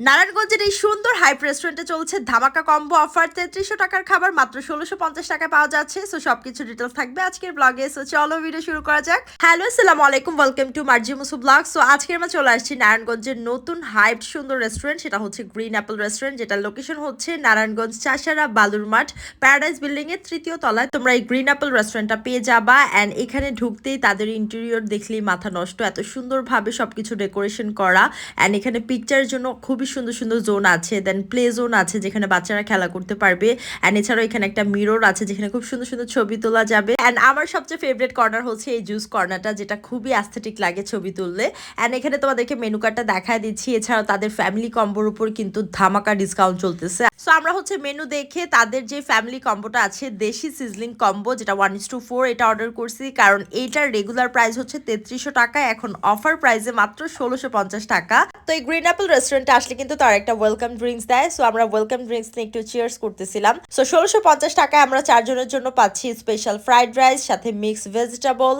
নারায়ণগঞ্জের এই সুন্দর হাইপ রেস্টুরেন্টে চলছে ধামাকা কম্বো অফার তেত্রিশশো টাকার খাবার, মাত্র ষোলোশো পঞ্চাশ টাকায় পাওয়া যাচ্ছে। সো সবকিছু ডিটেলস থাকবে আজকের ব্লগে সো চলো ভিডিও শুরু করা যাক। হ্যালো আসসালামু আলাইকুম। ওয়েলকাম টু মার্জি মুসু ব্লগ সো আজকে আমরা চলে আসছি নারায়ণগঞ্জের নতুন হাইপ সুন্দর রেস্টুরেন্ট সেটা হচ্ছে গ্রিন অ্যাপল রেস্টুরেন্ট যেটার লোকেশন হচ্ছে নারায়ণগঞ্জ চাষারা বালুর মাঠ। প্যারাডাইস বিল্ডিং এর তৃতীয় তলায় তোমরা এই গ্রিন অ্যাপল রেস্টুরেন্টটা পেয়ে যাবা। অ্যান্ড এখানে ঢুকতেই তাদের ইন্টেরিয়র দেখলেই মাথা নষ্ট। এত সুন্দরভাবে সবকিছু ডেকোরেশন করা। অ্যান্ড এখানে পিকচারের জন্য খুবই সুন্দর সুন্দর জোন আছে দেন প্লে জোন আছে যেখানে বাচ্চারা খেলা করতে পারবে অ্যান্ড এছাড়াও এখানে একটা মিরর আছে যেখানে খুব সুন্দর সুন্দর ছবি তোলা যাবে অ্যান্ড আমার সবচেয়ে ফেভারিট কর্নার হচ্ছে এই জুস কর্নারটা যেটা খুবই অ্যাস্থেটিক লাগে ছবি তুললে অ্যান্ড এখানে তোমাদেরকে মেনু কার্ডটা দেখায় দিচ্ছি, এছাড়াও তাদের ফ্যামিলি কম্বোর উপর কিন্তু ধামাকা ডিসকাউন্ট চলতেছে। সো আমরা হচ্ছে মেনু দেখে তাদের যে ফ্যামিলি কম্বোটা আছে, দেশি সিজলিং কম্বো যেটা ওয়ান ইস টু ফোর এটা অর্ডার করছি। কারণ এইটার রেগুলার প্রাইস হচ্ছে তেত্রিশশো টাকা, এখন অফার প্রাইসে মাত্র ষোলোশো পঞ্চাশ টাকা। তো এই গ্রিন অ্যাপল রেস্টুরেন্টে আসলে কিন্তু তার একটা ওয়েলকাম ড্রিঙ্কস দেয়। সো আমরা ওয়েলকাম ড্রিঙ্কস নিয়ে একটু চিয়ার্স করতেছিলাম। সো ষোলোশো পঞ্চাশ টাকায় আমরা চারজনের জন্য পাচ্ছি স্পেশাল ফ্রাইড রাইস সাথে মিক্স ভেজিটেবল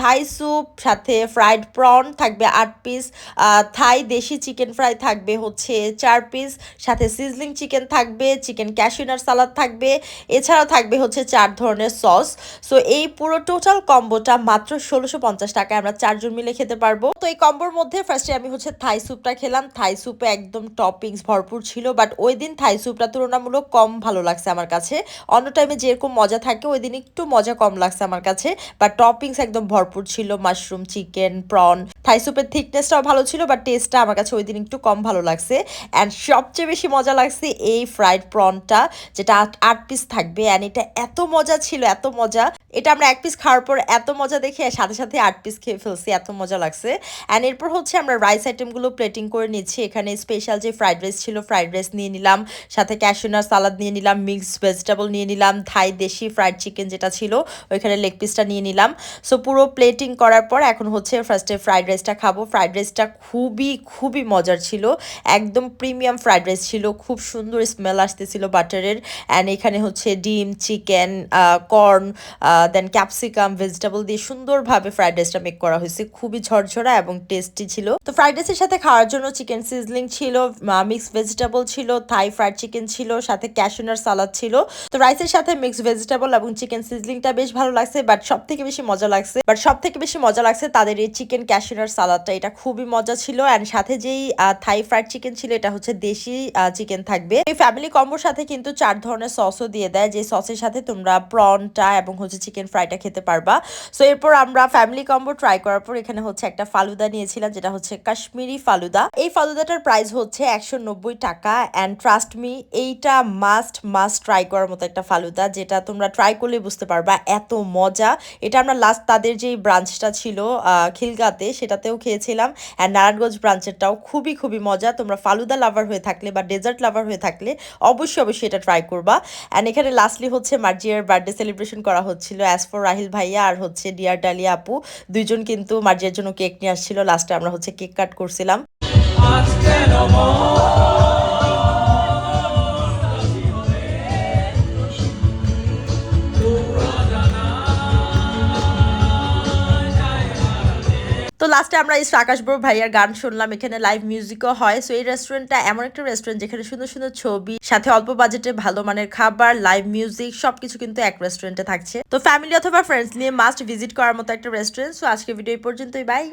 থাই স্যুপ সাথে ফ্রাইড প্রন থাকবে আট পিস থাই দেশি চিকেন ফ্রাই থাকবে হচ্ছে চার পিস সাথে সিজলিং চিকেন থাকবে চিকেন ক্যাশিনার সালাদ থাকবে, এছাড়াও থাকবে হচ্ছে চার ধরনের সস সো এই পুরো টোটাল কম্বোটা মাত্র ষোলোশো পঞ্চাশ টাকায় আমরা চারজন মিলে খেতে পারব। তো এই কম্বোর মধ্যে ফার্স্টে আমি হচ্ছে থাই স্যুপটা খেলাম। থাই স্যুপে একদম টপিংস ভরপুর ছিল বাট ওই দিন থাই স্যুপটা তুলনামূলক কম ভালো লাগছে আমার কাছে। অন্য টাইমে যেরকম মজা থাকে, ওই দিন একটু মজা কম লাগছে আমার কাছে বাট টপিংস একদম ভরপুর ছিল। মাশরুম চিকেন প্রন থাই স্যুপের থিকনেসটাও ভালো ছিল বাট টেস্টটা আমার কাছে ওই দিন একটু কম ভালো লাগছে। অ্যান্ড সবচেয়ে বেশি মজা লাগছে এই ফ্রাইড প্রনটা যেটা আট পিস থাকবে। অ্যান্ড এটা এত মজা ছিল, এত মজা। এটা আমরা এক পিস খাওয়ার পর এত মজা দেখে সাথে সাথে আট পিস খেয়ে ফেলছি, এত মজা লাগছে। অ্যান্ড এরপর হচ্ছে আমরা রাইস আইটেমগুলো প্লেটিং করে নিচ্ছি। এখানে স্পেশাল যে ফ্রাইড রাইস ছিল ফ্রাইড রাইস নিয়ে নিলাম। সাথে ক্যাশনার সালাদ নিয়ে নিলাম মিক্সড ভেজিটেবল নিয়ে নিলাম থাই দেশি ফ্রাইড চিকেন যেটা ছিল, ওইখানে লেগ পিসটা নিয়ে নিলাম। সো পুরো প্লেটিং করার পর এখন হচ্ছে ফার্স্টে ফ্রাইড রাইসটা খাব। ফ্রাইড রাইসটা খুবই খুবই মজার ছিল। একদম প্রিমিয়াম ফ্রাইড রাইস ছিল। খুব সুন্দর স্মেল আসতেছিল বাটারের অ্যান্ড এখানে হচ্ছে ডিম chicken corn then capsicum vegetable দিয়ে সুন্দরভাবে ফ্রাইড রাইসটা মেক করা হয়েছে। খুবই ঝরঝরা এবং টেস্টি ছিল। তো ফ্রাইড রাইসের সাথে খাওয়ার জন্য চিকেন সিজলিং ছিল মিক্স ভেজিটেবল ছিল থাই ফ্রাইড চিকেন ছিল, সাথে ক্যাশনার সালাদ ছিল। তো রাইসের সাথে মিক্স ভেজিটেবল এবং চিকেন সিজলিংটা বেশ ভালো লাগছে বাট সব থেকে বেশি মজা লাগছে বাট সব থেকে বেশি মজা লাগছে তাদের এই চিকেন ক্যাশনার সালাদটা, এটা খুবই মজা ছিল। অ্যান্ড সাথে যেই থাই ফ্রাইড চিকেন ছিল, এটা হচ্ছে দেশি চিকেন থাকবে। এই ফ্যামিলি কম্বোর সাথে কিন্তু চার ধরনের সসও দিয়ে দেয়। যে সসের সাথে তোমরা প্রনটা এবং হচ্ছে চিকেন ফ্রাইটা খেতে পারবা। সো এরপর আমরা ফ্যামিলি কম্বো ট্রাই করার পর এখানে হচ্ছে একটা ফালুদা নিয়েছিলাম, যেটা হচ্ছে কাশ্মীরি ফালুদা। এই ফালুদাটার প্রাইস হচ্ছে একশো নব্বই টাকা। অ্যান্ড ট্রাস্ট মি এইটা মাস্ট মাস্ট ট্রাই করার মতো একটা ফালুদা, যেটা তোমরা ট্রাই করলে বুঝতে পারবা এত মজা। এটা আমরা লাস্ট তাদের যেই ব্রাঞ্চটা ছিল খিলগাতে সেটাতেও খেয়েছিলাম। অ্যান্ড নারায়ণগঞ্জ ব্রাঞ্চেরটাও খুবই খুবই মজা। তোমরা ফালুদা লাভার হয়ে থাকলে বা ডেজার্ট লাভার হয়ে থাকলে অবশ্যই অবশ্যই এটা ট্রাই করবা। অ্যান্ড এখানে লাস্টলি হচ্ছে মার্জিয়ার বার্থডে সেলিব্রেশন করা হচ্ছিল অ্যাজ ফর রাহিল ভাইয়া আর হচ্ছে ডিয়ার ডালিয়া আপু। দুইজন কিন্তু মার্জিয়ার জন্য কেক নিয়ে আসছিল। লাস্টে আমরা হচ্ছে কেক কাট করছিলাম। তো লাস্টে আমরা এই আকাশ বড় ভাইয়ার গান শুনলাম, এখানে লাইভ মিউজিকও হয়। সো এই রেস্টুরেন্টটা এমন একটা রেস্টুরেন্ট যেখানে সুন্দর সুন্দর ছবি, সাথে অল্প বাজেটে ভালো মানের খাবার লাইভ মিউজিক সবকিছু কিন্তু এক রেস্টুরেন্টে থাকছে। তো ফ্যামিলি অথবা ফ্রেন্ডস নিয়ে মাস্ট ভিজিট করার মতো একটা রেস্টুরেন্ট সো আজকে ভিডিও এই পর্যন্তই। বাই